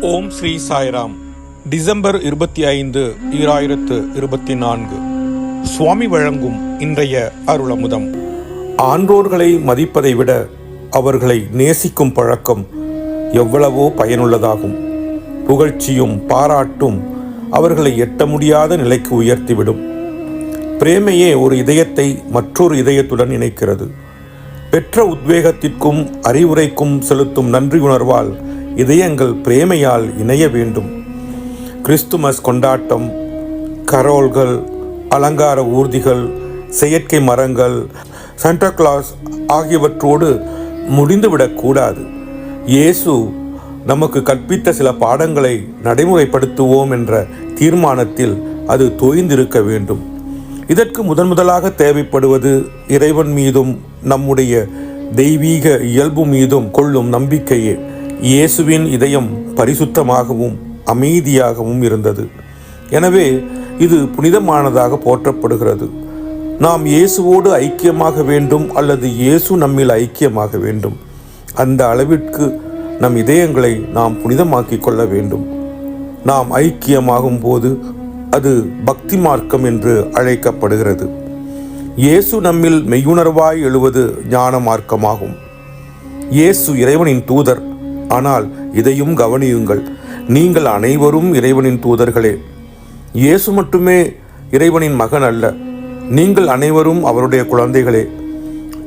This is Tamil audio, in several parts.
ஓம் ஸ்ரீ சாய்ராம். டிசம்பர் இருபத்தி ஐந்து ஈராயிரத்து இருபத்தி நான்கு. சுவாமி வழங்கும் இன்றைய அருளமுதம். ஆன்றோர்களை மதிப்பதை விட அவர்களை நேசிக்கும் பழக்கம் எவ்வளவோ பயனுள்ளதாகும். புகழ்ச்சியும் பாராட்டும் அவர்களை எட்ட முடியாத நிலைக்கு உயர்த்திவிடும். பிரேமையே ஒரு இதயத்தை மற்றொரு இதயத்துடன் இணைக்கிறது. பெற்ற உத்வேகத்திற்கும் அறிவுரைக்கும் செலுத்தும் நன்றி உணர்வால் இதயங்கள் பிரேமையால் இணைய வேண்டும். கிறிஸ்துமஸ் கொண்டாட்டம் கரோல்கள் அலங்கார ஊர்திகள் செயற்கை மரங்கள் சாண்டா கிளாஸ் ஆகியவற்றோடு முடிந்துவிடக்கூடாது இயேசு நமக்கு கற்பித்த சில பாடங்களை நடைமுறைப்படுத்துவோம் என்ற தீர்மானத்தில் அது தோய்ந்திருக்க வேண்டும். இதற்கு முதன் முதலாக தேவைப்படுவது இறைவன் மீதும் நம்முடைய தெய்வீக இயல்பு மீதும் கொள்ளும் நம்பிக்கையே. இயேசுவின் இதயம் பரிசுத்தமாகவும் அமைதியாகவும் இருந்தது. எனவே இது புனிதமானதாக போற்றப்படுகிறது. நாம் இயேசுவோடு ஐக்கியமாக வேண்டும் அல்லது இயேசு நம்மில் ஐக்கியமாக வேண்டும். அந்த அளவிற்கு நம் இதயங்களை நாம் புனிதமாக்கிக் கொள்ள வேண்டும். நாம் ஐக்கியமாகும் போது அது பக்தி மார்க்கம் என்று அழைக்கப்படுகிறது. இயேசு நம்மில் மெய்யுணர்வாய் எழுவது ஞான மார்க்கமாகும். இயேசு இறைவனின் தூதர். ஆனால் இதையும் கவனியுங்கள் நீங்கள் அனைவரும் இறைவனின் தூதர்களே. இயேசு மட்டுமே இறைவனின் மகன் அல்ல நீங்கள் அனைவரும் அவருடைய குழந்தைகளே.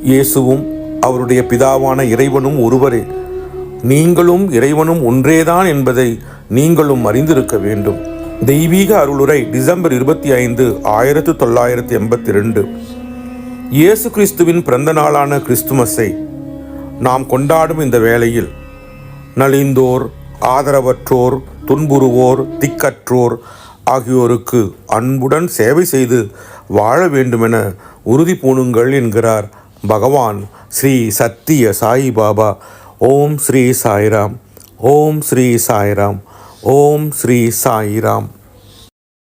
இயேசுவும் அவருடைய பிதாவான இறைவனும் ஒருவரே. நீங்களும் இறைவனும் ஒன்றேதான் என்பதை நீங்களும் அறிந்திருக்க வேண்டும். தெய்வீக அருளுரை டிசம்பர் இருபத்தி ஐந்து ஆயிரத்து தொள்ளாயிரத்தி எண்பத்தி ரெண்டு. இயேசு கிறிஸ்துவின் பிறந்த நாளான கிறிஸ்துமஸை நாம் கொண்டாடும் இந்த வேளையில் நலிந்தோர் ஆதரவற்றோர் துன்புறுவோர் திக்கற்றோர் ஆகியோருக்கு அன்புடன் சேவை செய்து வாழ வேண்டுமென உறுதி பூணுங்கள் என்கிறார் பகவான் ஸ்ரீ சத்திய சாய் பாபா. ஓம் ஸ்ரீ சாய்ராம். ஓம் ஸ்ரீ சாய்ராம். ஓம் ஸ்ரீ சாய்ராம்.